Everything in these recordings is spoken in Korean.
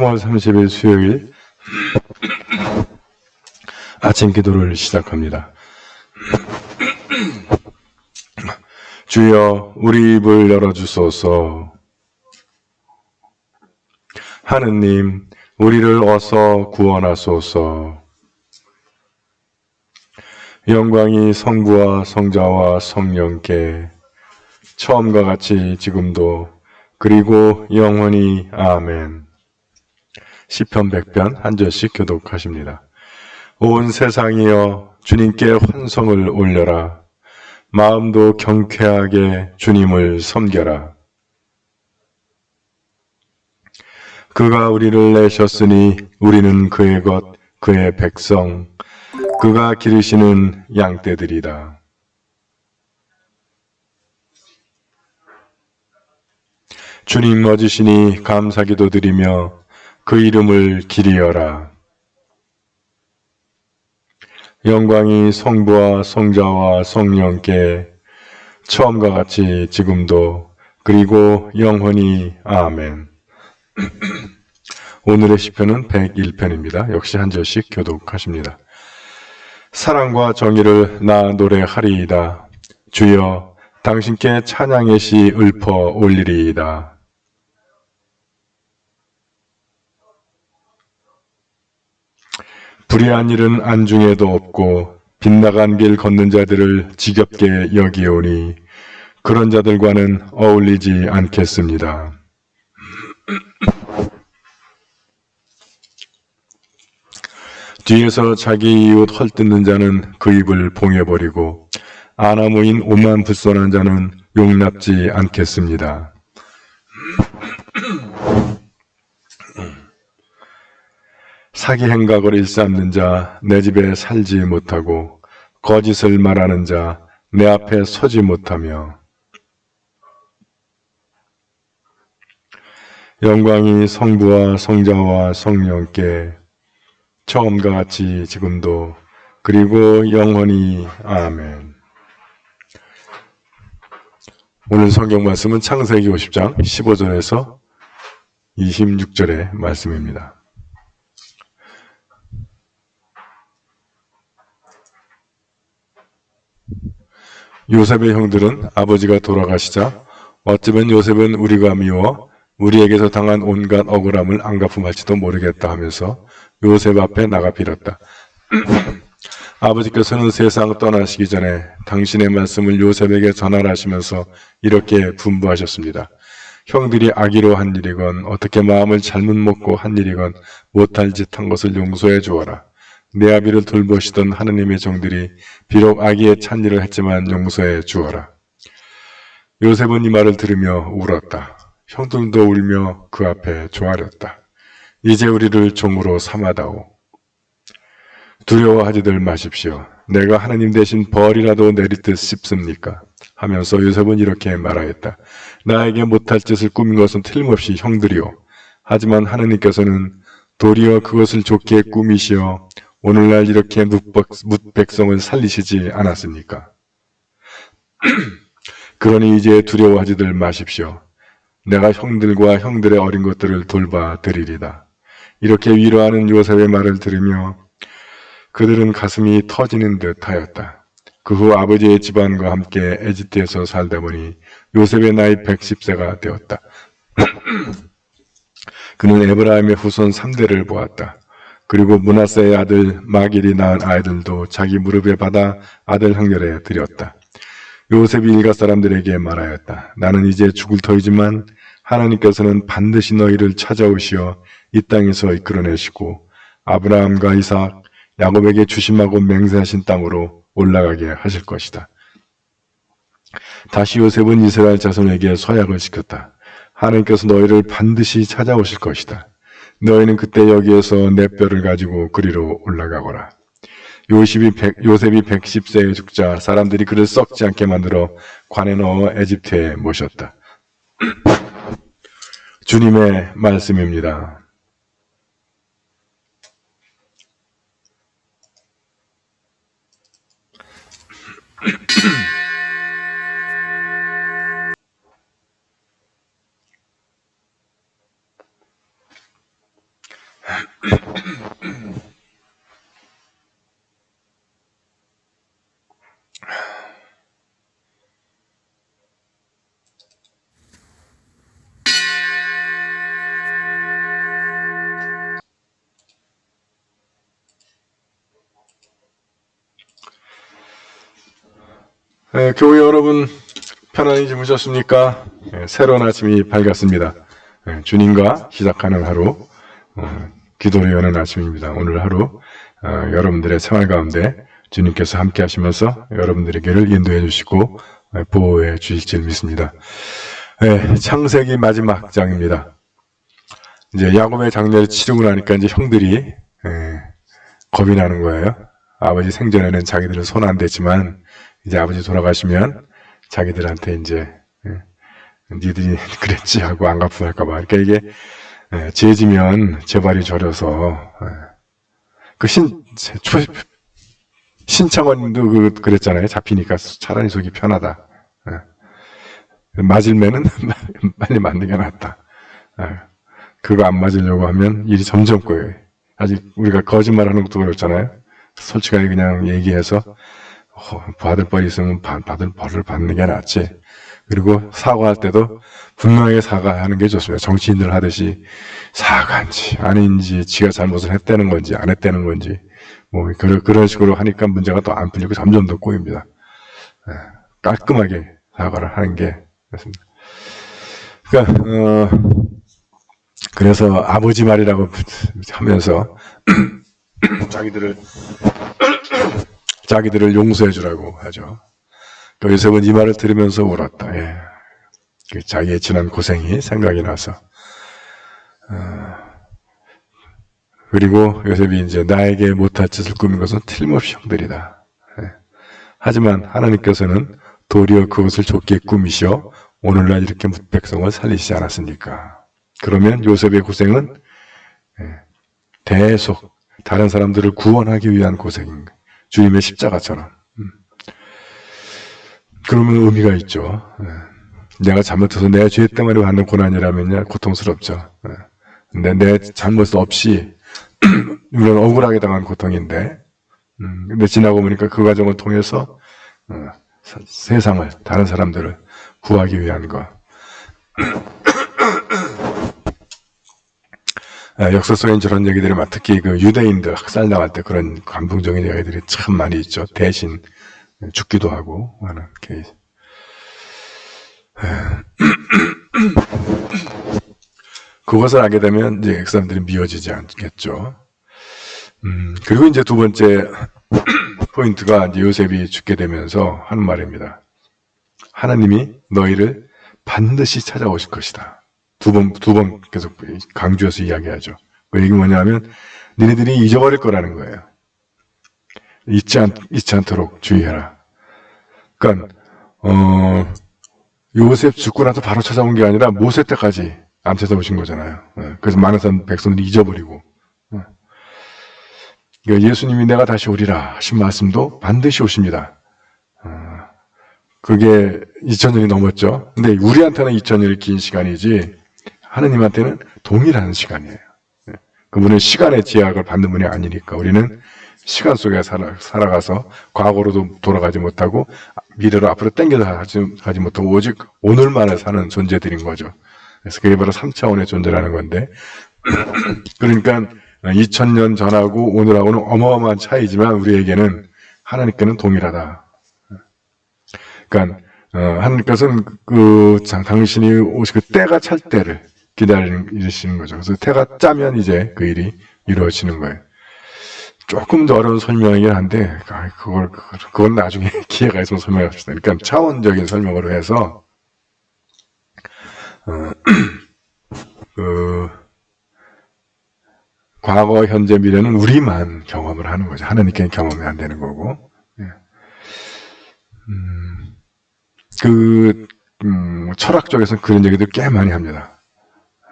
3월 30일 수요일 아침 기도를 시작합니다. 주여 우리 입을 열어주소서. 하느님 우리를 어서 구원하소서. 영광이 성부와 성자와 성령께 처음과 같이 지금도 그리고 영원히 아멘 시편 100편 한 절씩 교독하십니다. 온 세상이여 주님께 환성을 올려라. 마음도 경쾌하게 주님을 섬겨라. 그가 우리를 내셨으니 우리는 그의 것, 그의 백성, 그가 기르시는 양떼들이다. 주님 멋지시니 감사기도 드리며 그 이름을 기리어라. 영광이 성부와 성자와 성령께 처음과 같이 지금도 그리고 영원히 아멘. 오늘의 시편은 101편입니다. 역시 한 절씩 교독하십니다. 사랑과 정의를 나 노래하리이다. 주여 당신께 찬양의 시 읊어 올리리이다. 불의한 일은 안중에도 없고 빗나간 길 걷는 자들을 지겹게 여기오니 그런 자들과는 어울리지 않겠습니다. 뒤에서 자기 이웃 헐뜯는 자는 그 입을 봉해버리고 아나무인 오만 불손한 자는 용납지 않겠습니다. 사기 행각을 일삼는 자, 내 집에 살지 못하고, 거짓을 말하는 자, 내 앞에 서지 못하며, 영광이 성부와 성자와 성령께 처음과 같이 지금도 그리고 영원히 아멘. 오늘 성경 말씀은 창세기 50장 15절에서 26절의 말씀입니다. 요셉의 형들은 아버지가 돌아가시자 어쩌면 요셉은 우리가 미워 우리에게서 당한 온갖 억울함을 안 갚음할지도 모르겠다 하면서 요셉 앞에 나가 빌었다. 아버지께서는 세상 떠나시기 전에 당신의 말씀을 요셉에게 전하라시면서 이렇게 분부하셨습니다. 형들이 악의로 한 일이건 어떻게 마음을 잘못 먹고 한 일이건 못할 짓 한 것을 용서해 주어라. 내 아비를 돌보시던 하느님의 종들이 비록 악의에 찬 일을 했지만 용서해 주어라. 요셉은 이 말을 들으며 울었다. 형들도 울며 그 앞에 조아렸다. 이제 우리를 종으로 삼아다오. 두려워하지들 마십시오. 내가 하나님 대신 벌이라도 내리듯 싶습니까? 하면서 요셉은 이렇게 말하였다. 나에게 못할 짓을 꾸민 것은 틀림없이 형들이오. 하지만 하나님께서는 도리어 그것을 좋게 꾸미시어 오늘날 이렇게 묻백성을 살리시지 않았습니까? 그러니 이제 두려워하지들 마십시오. 내가 형들과 형들의 어린 것들을 돌봐 드리리다. 이렇게 위로하는 요셉의 말을 들으며 그들은 가슴이 터지는 듯 하였다. 그 후 아버지의 집안과 함께 에집트에서 살다 보니 요셉의 나이 110세가 되었다. 그는 에브라임의 후손 3대를 보았다. 그리고 문하세의 아들 마길이 낳은 아이들도 자기 무릎에 받아 아들 행렬에 드렸다. 요셉이 일가 사람들에게 말하였다. 나는 이제 죽을 터이지만 하나님께서는 반드시 너희를 찾아오시어 이 땅에서 이끌어내시고 아브라함과 이삭, 야곱에게 주심하고 맹세하신 땅으로 올라가게 하실 것이다. 다시 요셉은 이스라엘 자손에게 서약을 시켰다. 하나님께서 너희를 반드시 찾아오실 것이다. 너희는 그때 여기에서 내 뼈를 가지고 그리로 올라가거라. 요셉이, 100, 요셉이 110세에 죽자 사람들이 그를 썩지 않게 만들어 관에 넣어 에집트에 모셨다. 주님의 말씀입니다. 네, 교회 여러분 편안히 주무셨습니까? 네, 새로운 아침이 밝았습니다. 네, 주님과 시작하는 하루, 어, 기도를 여는 아침입니다. 오늘 하루 어, 여러분들의 생활 가운데 주님께서 함께 하시면서 여러분들에게를 인도해 주시고 어, 보호해 주실 줄 믿습니다. 네, 창세기 마지막 장입니다. 이제 야곱의 장례를 치르고 나니까 이제 형들이 예, 겁이 나는 거예요. 아버지 생전에는 자기들은 손안 대지만 이제 아버지 돌아가시면 자기들한테 이제 예, 니들이 그랬지 하고 안 갚을까봐. 그러니까 이게 예, 죄지면 재발이 저려서 예. 그신 신창원도 그, 그랬잖아요. 잡히니까 차라리 속이 편하다. 예. 맞을면은 빨리 맞는 게 낫다. 예. 그거 안 맞으려고 하면 일이 점점 꼬여요. 아직 우리가 거짓말하는 것도 그렇잖아요. 솔직하게 그냥 얘기해서 어, 받을 벌이 있으면 받- 받을 벌을 받는 게 낫지. 그리고 사과할 때도 분명하게 사과하는 게 좋습니다. 정치인들 하듯이 사과인지 아닌지 지가 잘못을 했다는 건지 안 했다는 건지 뭐 그런 그런 식으로 하니까 문제가 또 안 풀리고 점점 더 꼬입니다. 예, 깔끔하게 사과를 하는 게 맞습니다. 그러니까 어, 그래서 아버지 말이라고 하면서 자기들을 자기들을 용서해 주라고 하죠. 또 요셉은 이 말을 들으면서 울었다. 예. 그 자기의 지난 고생이 생각이 나서. 어, 그리고 요셉이 이제 나에게 못할 짓을 꾸민 것은 틀림없이 형들이다. 예. 하지만 하나님께서는 도리어 그것을 좋게 꾸미시어 오늘날 이렇게 백성을 살리시지 않았습니까? 그러면 요셉의 고생은 예, 계속 다른 사람들을 구원하기 위한 고생인 거예요. 주님의 십자가처럼. 음. 그러면 의미가 있죠. 예. 내가 잘못해서 내 죄 때문에 받는 고난이라면 고통스럽죠. 예. 근데 내 잘못 없이 물론 억울하게 당한 고통인데, 음, 근데 지나고 보니까 그 과정을 통해서 어, 사- 세상을 다른 사람들을 구하기 위한 것. 아, 역사 속엔 저런 얘기들이 많 특히 그 유대인들 학살 나갈 때 그런 감동적인 얘기들이 참 많이 있죠. 대신 죽기도 하고 하는 케이스. 그것을 알게 되면 이제 그 사람들이 미워지지 않겠죠. 음, 그리고 이제 두 번째 포인트가 이제 요셉이 죽게 되면서 하는 말입니다. 하나님이 너희를 반드시 찾아오실 것이다. 두 번, 두 번 계속 강조해서 이야기하죠. 그 얘기 뭐냐면, 니네들이 잊어버릴 거라는 거예요. 잊지, 않, 잊지 않도록 주의해라. 그러니까, 어, 요셉 죽고 나서 바로 찾아온 게 아니라 모세 때까지 안 찾아오신 거잖아요. 예, 그래서 많은 사람, 백성들이 잊어버리고. 예. 그러니까 예수님이 내가 다시 오리라 하신 말씀도 반드시 오십니다. 어, 그게 2000년이 넘었죠. 근데 우리한테는 2000년이 긴 시간이지 하느님한테는 동일한 시간이에요. 예. 그분은 시간의 제약을 받는 분이 아니니까 우리는 시간 속에 살아, 살아가서 과거로도 돌아가지 못하고 미래로 앞으로 땡겨서 가지, 가지 못하고 오직 오늘만을 사는 존재들인 거죠. 그래서 그게 바로 3차원의 존재라는 건데 그러니까 2000년 전하고 오늘하고는 어마어마한 차이지만 우리에게는 하나님께는 동일하다. 그러니까 어, 하나님께서는 그 장- 당신이 오시 그 때가 찰 때를 기다리시는 거죠. 그래서 때가 짜면 이제 그 일이 이루어지는 거예요. 조금 더 어려운 설명이긴 한데 아, 그걸 그건 나중에 기회가 있으면 설명합시다. 그러니까 차원적인 설명으로 해서 어, 그 과거, 현재, 미래는 우리만 경험을 하는 거죠. 하나님께는 경험이 안 되는 거고. 예. 음, 그, 음, 철학 쪽에서는 그런 얘기들 꽤 많이 합니다.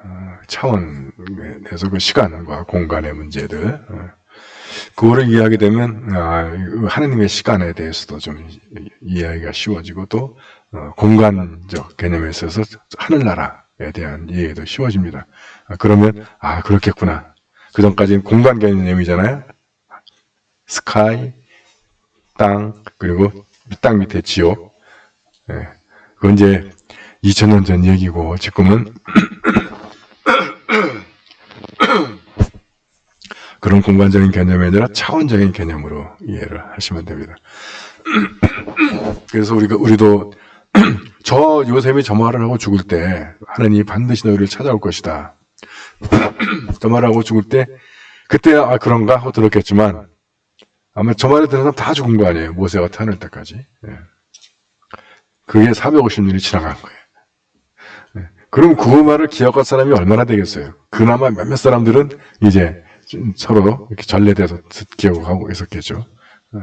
어, 차원에서 그 시간과 공간의 문제들. 어. 그거를 이해하게 되면, 아, 하나님의 시간에 대해서도 좀 이- 이해하기가 쉬워지고 또, 어, 공간적 개념에 있어서 하늘나라에 대한 이해도 쉬워집니다. 아, 그러면, 아, 그렇겠구나. 그 전까지는 공간 개념이잖아요. 스카이, 땅, 그리고 땅 밑에 지옥. 예. 그건 이제 2000년 전 얘기고, 지금은 그런 공간적인 개념이 아니라 차원적인 개념으로 이해를 하시면 됩니다. 그래서 우리가, 우리도 저 요셉이 저 말을 하고 죽을 때 하나님이 반드시 너희를 찾아올 것이다. 저 말을 하고 죽을 때 그때 아 그런가 하고 들었겠지만 아마 저 말을 들은 사람 다 죽은 거 아니에요. 모세가 태어날 때까지. 예. 그게 450년이 지나간 거예요. 예. 그럼 그 말을 기억할 사람이 얼마나 되겠어요? 그나마 몇몇 사람들은 이제 좀 서로 이렇게 전례돼서 기억하고 있었겠죠. 예.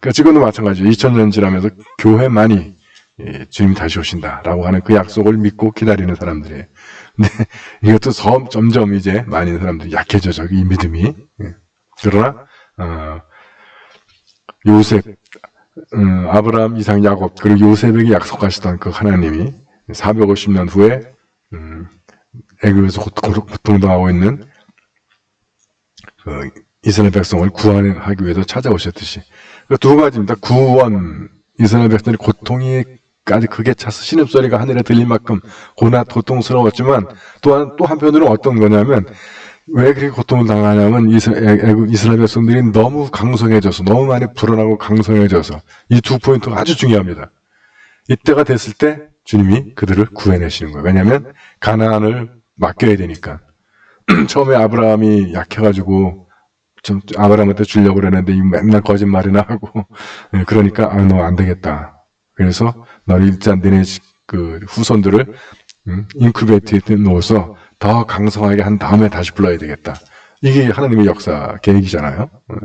그러니까 지금도 마찬가지. 2000년 지나면서 교회만이 예, 주님 다시 오신다라고 하는 그 약속을 믿고 기다리는 사람들이에요. 근데 이것도 섬, 점점 이제 많은 사람들이 약해져서 이 믿음이. 예. 그러나 어, 요셉, 음, 아브라함, 이상, 야곱 그리고 요셉에게 약속하시던 그 하나님이 450년 후에 음, 애굽에서 고통- 고통당하고 있는 그 이스라엘 백성을 구원하기 위해서 찾아오셨듯이 그두 가지입니다. 구원 이스라엘 백성들이 고통이까지 크게 차서 신음소리가 하늘에 들릴 만큼 고나 고통스러웠지만 또한 또 한편으로 어떤 거냐면 왜 그렇게 고통을 당하냐면 애국 이스라엘 백성들이 너무 강성해져서 너무 많이 불어나고 강성해져서 이 두 포인트가 아주 중요합니다. 이때가 됐을 때 주님이 그들을 구해내시는 거예요. 왜냐하면 가나안을 맡겨야 되니까. 처음에 아브라함이 약해가지고 좀 아브라함한테 주려고 그랬는데 이 맨날 거짓말이나 하고 예, 그러니까 아 너 안 되겠다. 그래서 너를 일단 너네 그 후손들을 음, 인큐베이트에 넣어서 더 강성하게 한 다음에 다시 불러야 되겠다. 이게 하나님의 역사 계획이잖아요. 예.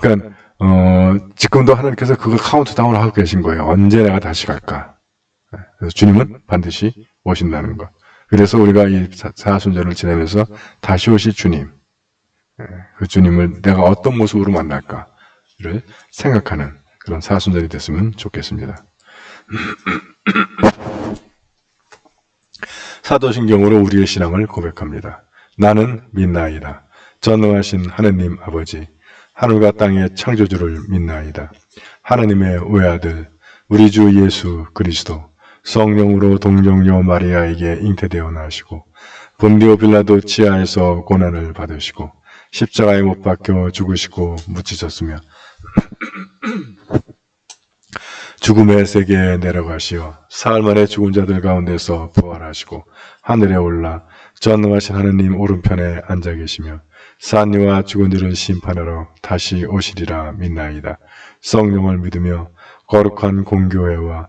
그러니까 어, 지금도 하나님께서 그걸 카운트다운을 하고 계신 거예요. 언제 내가 다시 갈까? 예, 그래서 주님은 반드시 오신다는 거. 그래서 우리가 이 사- 사순절을 지내면서 다시 오실 주님, 예, 그 주님을 내가 어떤 모습으로 만날까를 생각하는 그런 사순절이 됐으면 좋겠습니다. 사도신경으로 우리의 신앙을 고백합니다. 나는 믿나이다. 전능하신 하느님 아버지, 하늘과 땅의 창조주를 믿나이다. 하나님의 외아들, 우리 주 예수 그리스도, 성령으로 동정녀 마리아에게 잉태되어 나시고, 본디오 빌라도 치하에서 고난을 받으시고, 십자가에 못 박혀 죽으시고 묻히셨으며, 죽음의 세계에 내려가시어 사흘 만에 죽은 자들 가운데서 부활하시고 하늘에 올라 전능하신 하느님 오른편에 앉아 계시며 산이와 죽은 이를 심판하러 다시 오시리라 믿나이다. 성령을 믿으며 거룩한 공교회와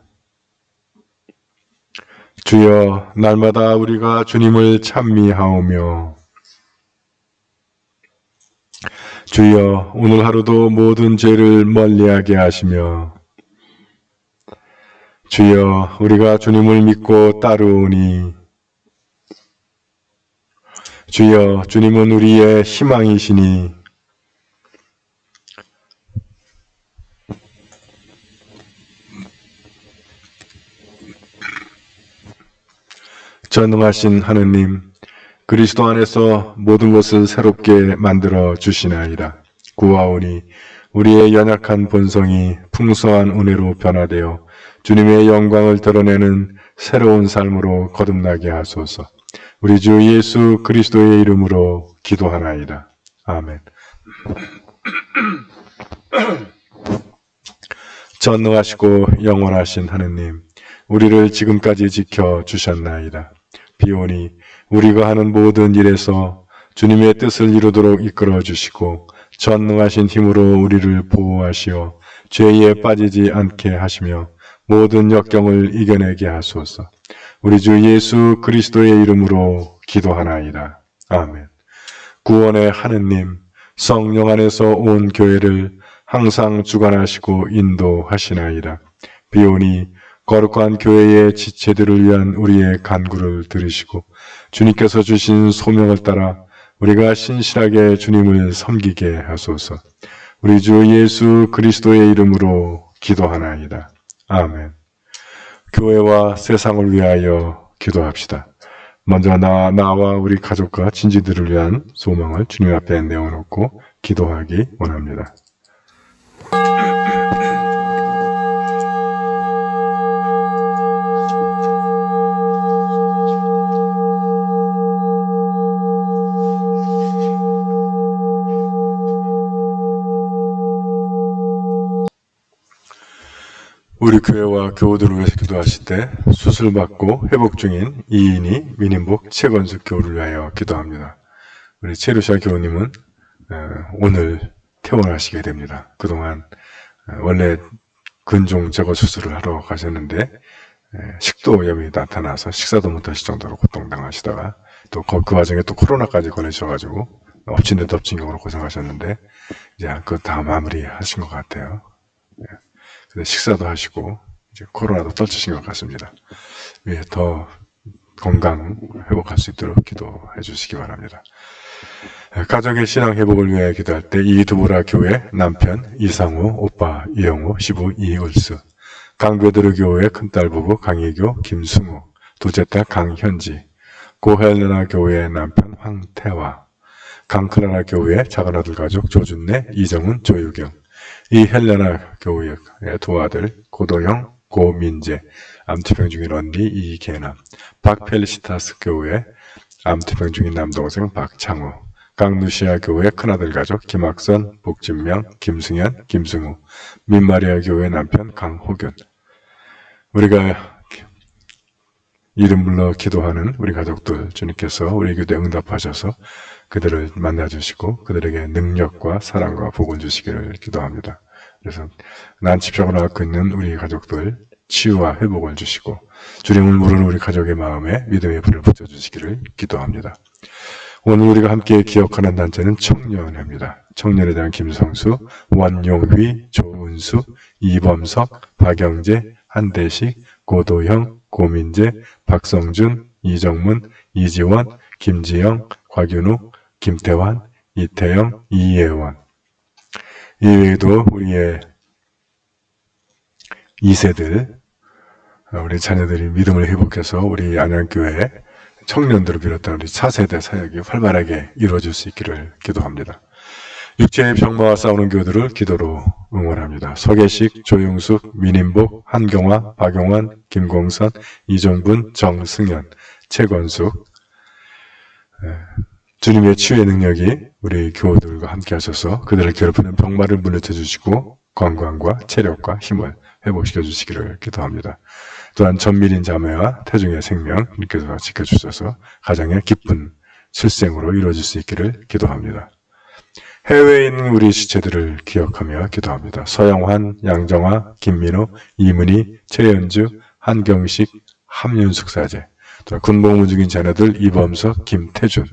주여 날마다 우리가 주님을 찬미하오며. 주여 오늘 하루도 모든 죄를 멀리하게 하시며. 주여 우리가 주님을 믿고 따르오니. 주여 주님은 우리의 희망이시니 전능하신 하느님 그리스도 안에서 모든 것을 새롭게 만들어 주시나이다. 구하오니 우리의 연약한 본성이 풍성한 은혜로 변화되어 주님의 영광을 드러내는 새로운 삶으로 거듭나게 하소서. 우리 주 예수 그리스도의 이름으로 기도하나이다. 아멘. 전능하시고 영원하신 하느님, 우리를 지금까지 지켜 주셨나이다. 비오니 우리가 하는 모든 일에서 주님의 뜻을 이루도록 이끌어 주시고 전능하신 힘으로 우리를 보호하시어 죄에 빠지지 않게 하시며 모든 역경을 이겨내게 하소서. 우리 주 예수 그리스도의 이름으로 기도하나이다. 아멘. 구원의 하느님, 성령 안에서 온 교회를 항상 주관하시고 인도하시나이다. 비오니 거룩한 교회의 지체들을 위한 우리의 간구를 들으시고 주님께서 주신 소명을 따라 우리가 신실하게 주님을 섬기게 하소서. 우리 주 예수 그리스도의 이름으로 기도하나이다. 아멘. 교회와 세상을 위하여 기도합시다. 먼저 나, 나와 우리 가족과 친지들을 위한 소망을 주님 앞에 내어놓고 기도하기 원합니다. 우리 교회와 교우들을 위해서 기도하실 때 수술받고 회복 중인 이인이 민인복 최건숙 교우를 위하여 기도합니다. 우리 최루샤 교우님은 어, 오늘 퇴원하시게 됩니다. 그동안 어, 원래 근종 제거 수술을 하러 가셨는데 에, 식도염이 나타나서 식사도 못하실 정도로 고통당하시다가 또그 와중에 또 코로나까지 걸리셔가지고 엎친 데 덮친 경우로 고생하셨는데 이제 그 다 마무리하신 것 같아요. 근데 식사도 하시고 이제 코로나도 떨치신 것 같습니다. 예, 더 건강 회복할 수 있도록 기도해 주시기 바랍니다. 예, 가정의 신앙 회복을 위해 기도할 때 이두보라 교회 남편 이상우, 오빠 이영호, 시부 이을수, 강베드르 교회 큰딸 부부 강희교, 김승우, 둘째 딸 강현지, 고헬레나 교회 남편 황태화, 강클라나 교회 작은 아들 가족 조준래, 이정훈, 조유경, 이 헬레나 교회의 두 아들 고도형, 고민재, 암투병 중인 언니 이계남, 박펠리시타스 교회 암투병 중인 남동생 박창우, 강루시아 교회 큰아들 가족 김학선, 복진명, 김승현, 김승우, 민마리아 교회 남편 강호균. 우리가 이름 불러 기도하는 우리 가족들 주님께서 우리 기도에 응답하셔서 그들을 만나주시고 그들에게 능력과 사랑과 복을 주시기를 기도합니다. 그래서 난치병을 앓고 있는 우리 가족들 치유와 회복을 주시고 주님을 모르는 우리 가족의 마음에 믿음의 불을 붙여주시기를 기도합니다. 오늘 우리가 함께 기억하는 단체는 청년회입니다. 청년에 대한 김성수, 원용휘, 조은수, 이범석, 박영재, 한대식, 고도형, 고민재, 박성준, 이정문, 이지원, 김지영, 곽윤욱, 김태환, 이태영, 이예원. 이 외에도 우리의 2세들, 우리 자녀들이 믿음을 회복해서 우리 안양교회 청년들을 비롯한 우리 4세대 사역이 활발하게 이루어질 수 있기를 기도합니다. 육체의 병마와 싸우는 교들을 기도로 응원합니다. 서계식, 조용숙, 민인복, 한경화, 박용환, 김공선, 이종분, 정승현, 최건숙 예, 주님의 치유의 능력이 우리 교우들과 함께 하셔서 그들을 괴롭히는 병마를 물리쳐 주시고 건강과 체력과 힘을 회복시켜 주시기를 기도합니다. 또한 전밀인 자매와 태중의 생명 주님께서 지켜주셔서 가정의 기쁜 출생으로 이루어질 수 있기를 기도합니다. 해외에 있는 우리 시체들을 기억하며 기도합니다. 서영환, 양정화, 김민호, 이문희, 최연주, 한경식, 함윤숙 사제, 또 군복무 중인 자녀들 이범석, 김태준,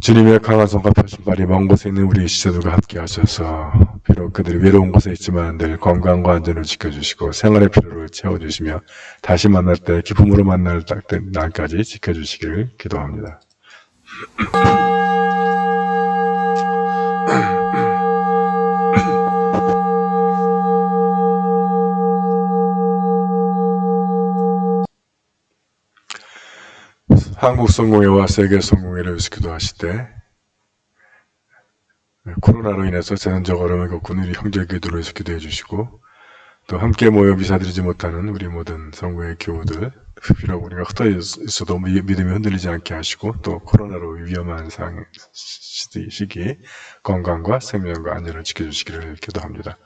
주님의 강한 손과 펴신 발이 먼 곳에 있는 우리 시체들과 함께 하셔서 비록 그들이 외로운 곳에 있지만 늘 건강과 안전을 지켜주시고 생활의 필요를 채워주시며 다시 만날 때 기쁨으로 만날 날까지 지켜주시기를 기도합니다. 한국 성공회와 세계 성공회를 위해서 기도하실 때 코로나로 인해서 재난적 어려움을 겪고 있는 우리 형제 기도를 위해서 기도해 주시고 또 함께 모여 미사드리지 못하는 우리 모든 성구의 교우들 비록 우리가 흩어져 있어도 미- 믿음이 흔들리지 않게 하시고 또 코로나로 위험한 상 시기, 건강과 생명과 안전을 지켜주시기를 기도합니다.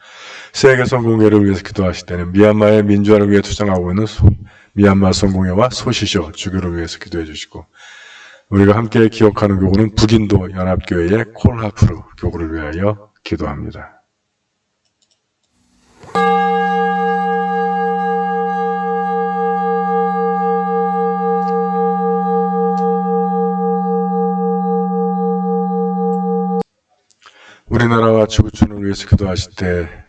세계 성공회를 위해서 기도하실 때는 미얀마의 민주화를 위해 투쟁하고 있는 소- 미얀마 성공회와 소시쇼 주교를 위해서 기도해 주시고 우리가 함께 기억하는 교구는 북인도 연합교회의 콜하프르 교구를 위하여 기도합니다. 우리나라와 지구촌을 위해서 기도하실 때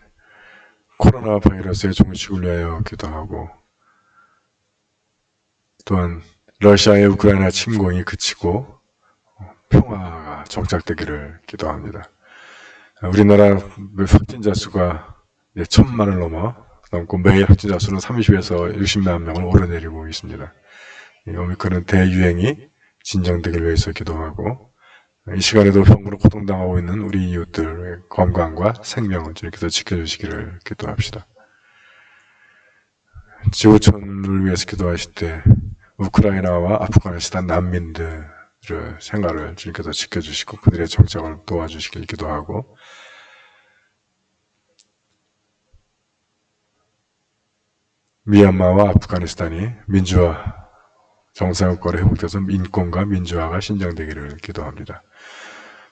코로나 바이러스의 종식을 위하여 기도하고 또한 러시아의 우크라이나 침공이 그치고 평화가 정착되기를 기도합니다. 우리나라 확진자 수가 천만을 넘어 넘고 매일 확진자 수는 30에서 60만 명을 오르내리고 있습니다. 이 오미크론 대유행이 진정되길 위해서 기도하고 이 시간에도 병으로 고통당하고 있는 우리 이웃들의 건강과 생명을 주님께서 지켜주시기를 기도합시다. 지구촌을 위해서 기도하실 때 우크라이나와 아프가니스탄 난민들의 생활을 주님께서 지켜주시고 그들의 정착을 도와주시길 기도하고 미얀마와 아프가니스탄이 민주화 정상국가로 회복돼서 인권과 민주화가 신장되기를 기도합니다.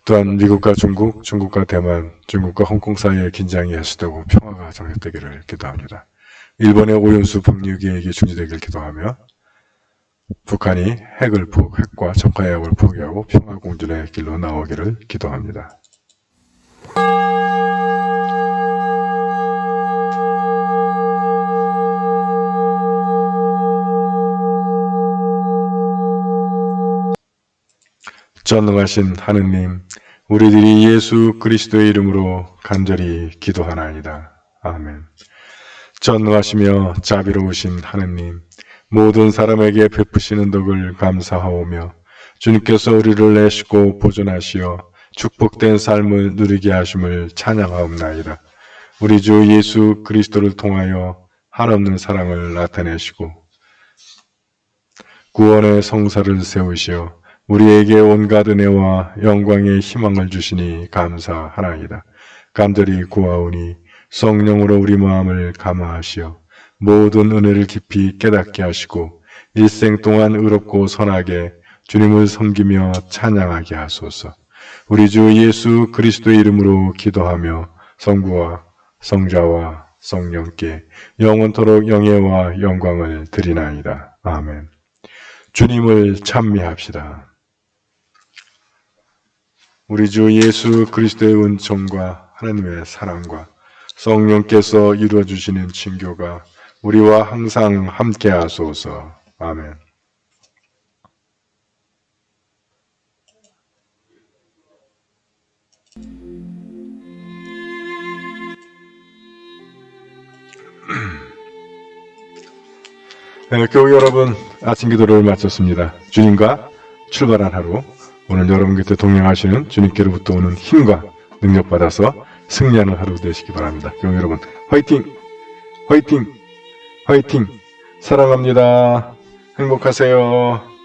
또한 미국과 중국, 중국과 대만, 중국과 홍콩 사이의 긴장이 해소되고 평화가 정착되기를 기도합니다. 일본의 오연수 방류 계획이 중지되기를 기도하며 북한이 핵을 포, 핵과 적화해역을 포기하고 평화 공존의 길로 나오기를 기도합니다. 전능하신 하느님, 우리들이 예수 그리스도의 이름으로 간절히 기도하나이다. 아멘. 전능하시며 자비로우신 하느님, 모든 사람에게 베푸시는 덕을 감사하오며 주님께서 우리를 내시고 보존하시어 축복된 삶을 누리게 하심을 찬양하옵나이다. 우리 주 예수 그리스도를 통하여 한없는 사랑을 나타내시고 구원의 성사를 세우시어 우리에게 온갖 은혜와 영광의 희망을 주시니 감사하나이다. 간절히 구하오니 성령으로 우리 마음을 감화하시어 모든 은혜를 깊이 깨닫게 하시고 일생 동안 의롭고 선하게 주님을 섬기며 찬양하게 하소서. 우리 주 예수 그리스도의 이름으로 기도하며 성부와 성자와 성령께 영원토록 영예와 영광을 드리나이다. 아멘. 주님을 찬미합시다. 우리 주 예수 그리스도의 은총과 하나님의 사랑과 성령께서 이루어 주시는 친교가 우리와 항상 함께 하소서. 아멘. 네, 교우 여러분 아침 기도를 마쳤습니다. 주님과 출발한 하루 오늘 여러분 곁에 동행하시는 주님께로부터 오는 힘과 능력 받아서 승리하는 하루 되시기 바랍니다. 교우 여러분 화이팅! 화이팅! 화이팅! 사랑합니다. 행복하세요.